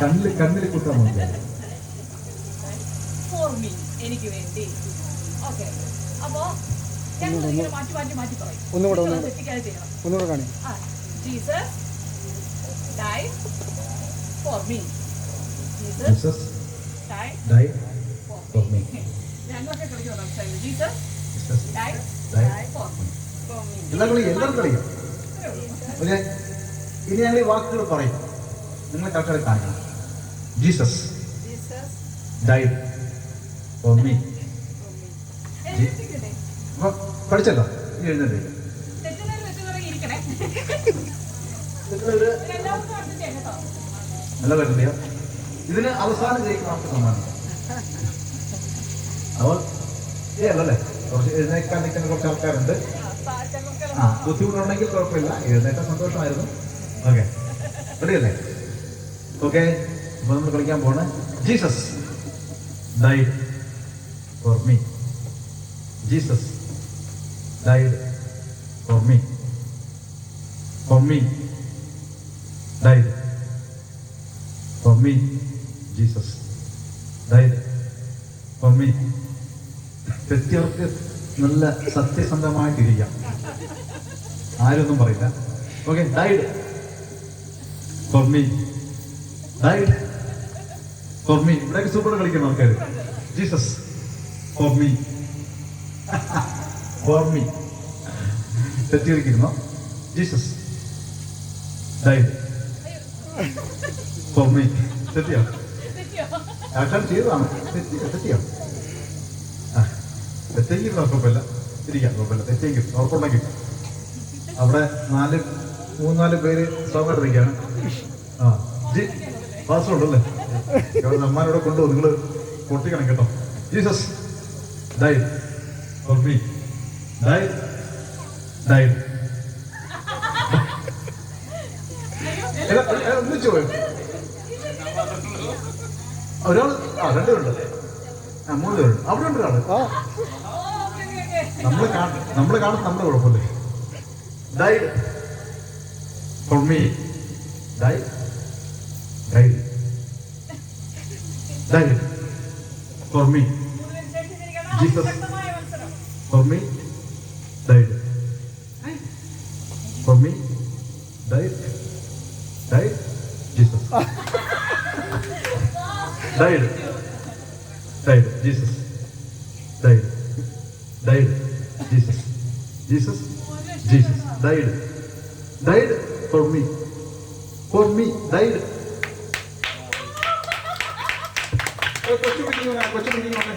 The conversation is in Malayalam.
കണ്ണിൽ കണ്ണിൽ കുത്താൻ ഫോർ മീ എനിക്ക് വേണ്ടി. ഓക്കെ അപ്പോ ഞങ്ങൾ മാറ്റി മാറ്റി മാറ്റി പറയും. ഒന്നുകൂടെ, ഒന്നുകൂടെ. കാണി ആ Jesus die for me Jesus die die for me me. ഞങ്ങളൊക്കെ കളിക്കുന്ന style Jesus die die for me എല്ലാം കളി എല്ലാവരും കളിക്കും ഓക്കെ. ഇനി ഞങ്ങൾ ഈ വാക്കുകൾ പറയും. നിങ്ങൾ കറക്റ്റായി കാണിക്കണം. ജീസസ് ഡൈഡ് ഫോർ മീ പഠിച്ചല്ലോ എഴുന്നേറ്റ്. നല്ല കാര്യമില്ല ഇതിന് അവസാനം ജയിക്കുന്ന ആൾക്ക് സമ്മാനം അപ്പോൾ അല്ലേ? കുറച്ച് എഴുന്നേക്കാൻ നിൽക്കുന്ന കുറച്ച് ആൾക്കാരുണ്ട്. ആ ബുദ്ധിമുട്ടുണ്ടെങ്കിൽ കുഴപ്പമില്ല. എഴുന്നേറ്റ സന്തോഷമായിരുന്നു. ഓക്കെ. റെഡിയല്ലേ? ഓക്കെ അപ്പൊ നമ്മൾ കളിക്കാൻ പോണ Jesus died for me Jesus died for me for me died for me Jesus died for me തെറ്റിയവർക്ക് നല്ല സത്യസന്ധമായിട്ടിരിക്കാം. ആരൊന്നും പറയില്ല. Okay died for me died for me ഇവിടെയൊക്കെ സൂപ്പർ കളിക്കുന്ന ആൾക്കാർ Jesus for me for me തെറ്റിയിരിക്കുന്നു Jesus died for me തെറ്റിയോ? ആൾക്കാർ ചെയ്തതാണ്. തെറ്റി തെറ്റിയോ? ആ. തെറ്റെങ്കിൽ കുഴപ്പമില്ല ഇരിക്കാം കുഴപ്പമില്ല. തെറ്റെങ്കിലും ഉറപ്പുണ്ടെങ്കിൽ. അവിടെ നാല് മൂന്നാൽ പേര് സൗകര്യമാണ് ആ. പാസ്വേഡ് ഇവിടെ നമ്മാനോടെ കൊണ്ടുപോകും നിങ്ങൾ പൊട്ടിക്കണം കേട്ടോ. Jesus die for me die die ഒന്നിച്ചു പോയോ ഒരാൾ ആ രണ്ടുപേരുണ്ട് ആ മൂന്ന് പേരുണ്ട്. അവിടെ ഉണ്ട് ഒരാൾ ഓക്കെ നമ്മൾ കാണും നമ്മുടെ കുഴപ്പമില്ലേ? Died for me died Daniel, for me, Jesus, for me, died. For me, died, died, Jesus. died, died, Jesus, died, died, Jesus, Jesus, Jesus, died, died for me, for me, died. കൊച്ചു പിടിക്കുന്ന കൊച്ചു പിടിക്കുന്ന